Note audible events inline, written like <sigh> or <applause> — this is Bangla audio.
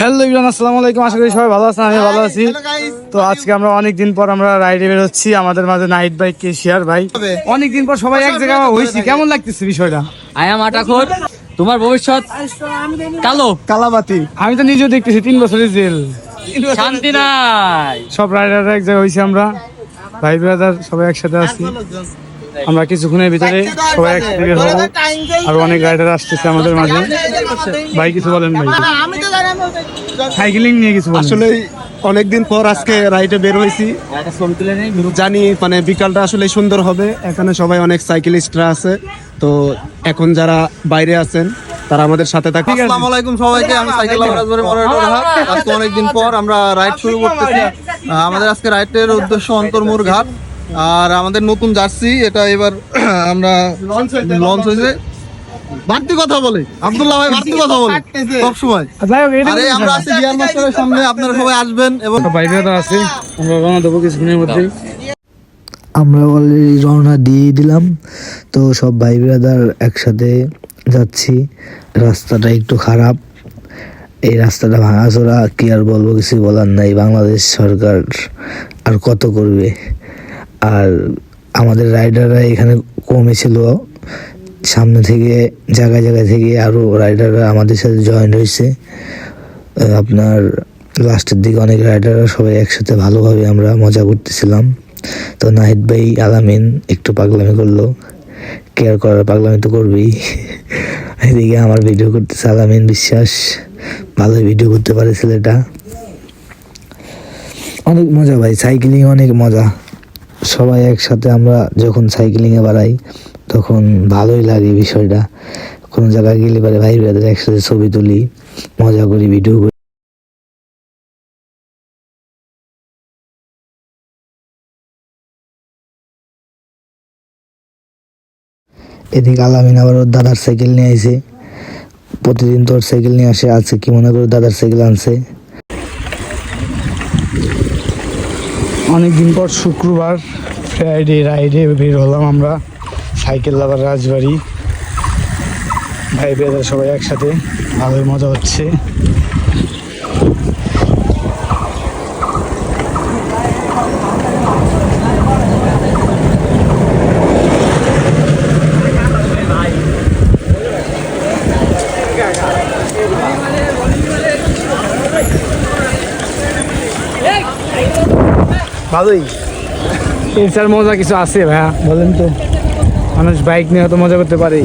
হ্যালো ইবরান আসসালামু আলাইকুম। আশা করি সবাই ভালো আছেন আমি ভালো আছি। তো আজকে আমরা অনেক দিন পর আমরা রাইডে বেরোচ্ছি আমাদের মাঝে নাইট বাইক কেশিয়ার ভাই। অনেক দিন পর সবাই এক জায়গায় হয়েছি কেমন লাগতেছে বিষয়টা? আয়াম আটাখোর তোমার ভবিষ্যৎ? কালো। কালাবাতি। আমি তো নিজেও দেখতেছি তিন বছরের জেল। শান্তি নাই। সব রাইডাররা এক জায়গায় হয়েছি আমরা। ভাই ব্রাদার সবাই একসাথে আছি। আমরা কিছুক্ষণের ভিতরে সবাই একসাথে হব। আর অনেক রাইডার আসতেছে আমাদের মাঝে। ভাই কিছু বলেন ভাই। সাইকেলিং নিয়ে কিছু আসলে অনেকদিন পর আজকে রাইডে বের হয়েছি। জানি মানে বিকালটা আসলে সুন্দর হবে। এখানে সবাই অনেক সাইকেলিস্টরা আছে। তো এখন যারা বাইরে আছেন তারা আমাদের সাথে থাকে আসসালামু আলাইকুম সবাইকে। আমি সাইকেল রাজবাড়ি হাট আজকে অনেকদিন পর আমরা রাইড শুরু করতেছি। আমাদের আজকে রাইডের উদ্দেশ্য অন্তর্মুর ঘাট। আর আমাদের নতুন জার্সি এটা এবার <clears throat> আমরা লঞ্চ হয়েছে বাড়তি কথা বলে আব্দুল্লাহ ভাই বাড়তি কথা বলে সব সময় আরে আমরা আছি বিয়ার মাস্টারের সামনে আপনারা সবাই আসবেন এবং ব্রাদার আছে আমরা রওনা দেবো কিছুক্ষণের মধ্যেই আমরা অলরেডি রওনা দিয়ে দিলাম তো সব ভাই ব্রাদার একসাথে যাচ্ছি। রাস্তাটা একটু খারাপ এই রাস্তাটা ভাঙাচোরা কি আর বলব কিছু বলার নাই। বাংলাদেশ সরকার আর কত করবে? আর আমাদের রাইডাররা এখানে কমে ছিল। সামনে থেকে, জায়গায় জায়গায় থেকে আরও রাইডাররা আমাদের সাথে জয়েন হয়েছে। আপনার লাস্টের দিকে অনেক রাইডাররা সবাই একসাথে ভালোভাবে আমরা মজা করতেছিলাম। তো নাহিদ ভাই, আলামিন একটু পাগলামি করল। কেয়ার করার পাগলামি তো করবেই। এদিকে আমার ভিডিও করতেছে আলামিন বিশ্বাস। ভালোই ভিডিও করতে পারে ছেলেটা। অনেক মজা ভাই সাইকেলিং অনেক মজা। সবাই একসাথে আমরা যখন সাইকেলিংয়ে বাড়াই, তখন ভালোই লাগে বিষয়টা। কোনো জায়গায় গেলে পারে ভাই ব্রাদের একসাথে ছবি তুলি, মজা করি ভিডিও করি। এদিকে আলামিন আবার ওর দাদার সাইকেল নিয়ে আইছে। প্রতিদিন তোর সাইকেল নিয়ে আসে, আজকে কি মনে করে দাদার সাইকেল আনছে? অনেকদিন পর শুক্রবার ফ্রাইডে রাইডে বের হলাম আমরা, সাইকেল লাভার রাজবাড়ি। ভাই বেদার সবাই একসাথে, ভালোই মজা হচ্ছে। ভালোই। ইনসার মজা কিছু আছে ভাইয়া? বলেন তো। মানুষ বাইক নিয়ে হয়তো মজা করতে পারে।